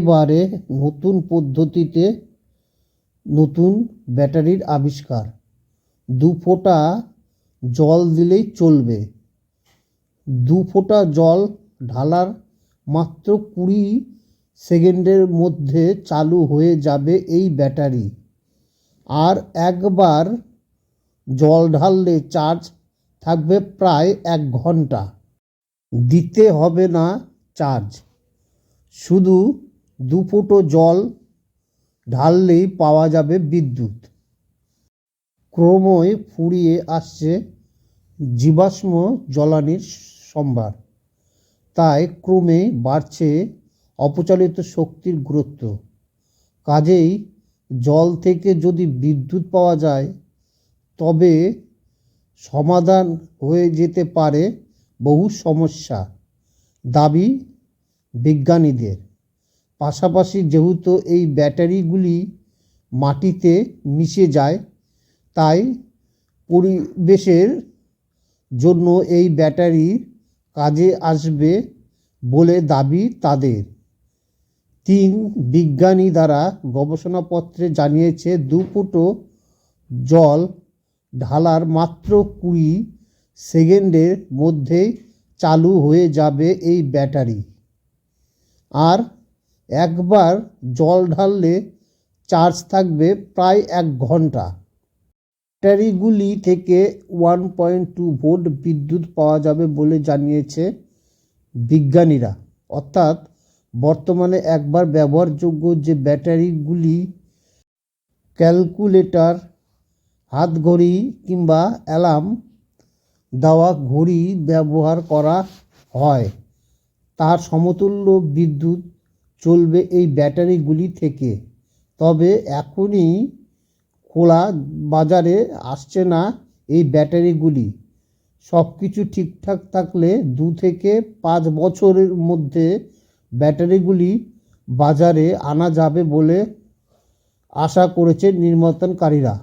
এবারে নতুন পদ্ধতিতে নতুন ব্যাটারির আবিষ্কার। দু ফোঁটা জল দিলেই চলবে। দু ফোঁটা জল ঢালার মাত্র কুড়ি সেকেন্ডের মধ্যে চালু হয়ে যাবে এই ব্যাটারি। আর একবার জল ঢাললে চার্জ থাকবে প্রায় এক ঘণ্টা। দিতে হবে না চার্জ। শুধু দু ফুটো জল ঢাললেই পাওয়া যাবে বিদ্যুৎ। ক্রমই ফুরিয়ে আসছে জীবাশ্ম জ্বালানির সম্ভার। তাই ক্রমে বাড়ছে অপচালিত শক্তির গুরুত্ব। কাজেই জল থেকে যদি বিদ্যুৎ পাওয়া যায়, তবে সমাধান হয়ে যেতে পারে বহু সমস্যা, দাবি বিজ্ঞানীদের। পাশাপাশি যেহেতু এই ব্যাটারিগুলি মাটিতে মিশে যায়, তাই পরিবেশের জন্য এই ব্যাটারি কাজে আসবে বলে দাবি তাদের। তিন বিজ্ঞানী দ্বারা গবেষণাপত্রে জানিয়েছে, দু ফুটো জল ঢালার মাত্র কুড়ি সেকেন্ডের মধ্যেই চালু হয়ে যাবে এই ব্যাটারি। আর একবার জল ঢাললে চার্জ থাকবে প্রায় এক ঘণ্টা। ব্যাটারিগুলি থেকে ওয়ান পয়েন্ট টু ভোল্ট বিদ্যুৎ পাওয়া যাবে বলে জানিয়েছে বিজ্ঞানীরা। অর্থাৎ বর্তমানে একবার ব্যবহারযোগ্য যে ব্যাটারিগুলি, ক্যালকুলেটর, হাতঘড়ি কিংবা অ্যালার্ম দেওয়া ঘড়ি ব্যবহার করা হয়, তার সমতুল্য বিদ্যুৎ চলবে এই ব্যাটারিগুলি থেকে। তবে এখনই খোলা বাজারে আসছে না এই ব্যাটারিগুলি। সব কিছু ঠিকঠাক থাকলে দু থেকে পাঁচ বছরের মধ্যে ব্যাটারিগুলি বাজারে আনা যাবে বলে আশা করেছে নির্মাতাকারীরা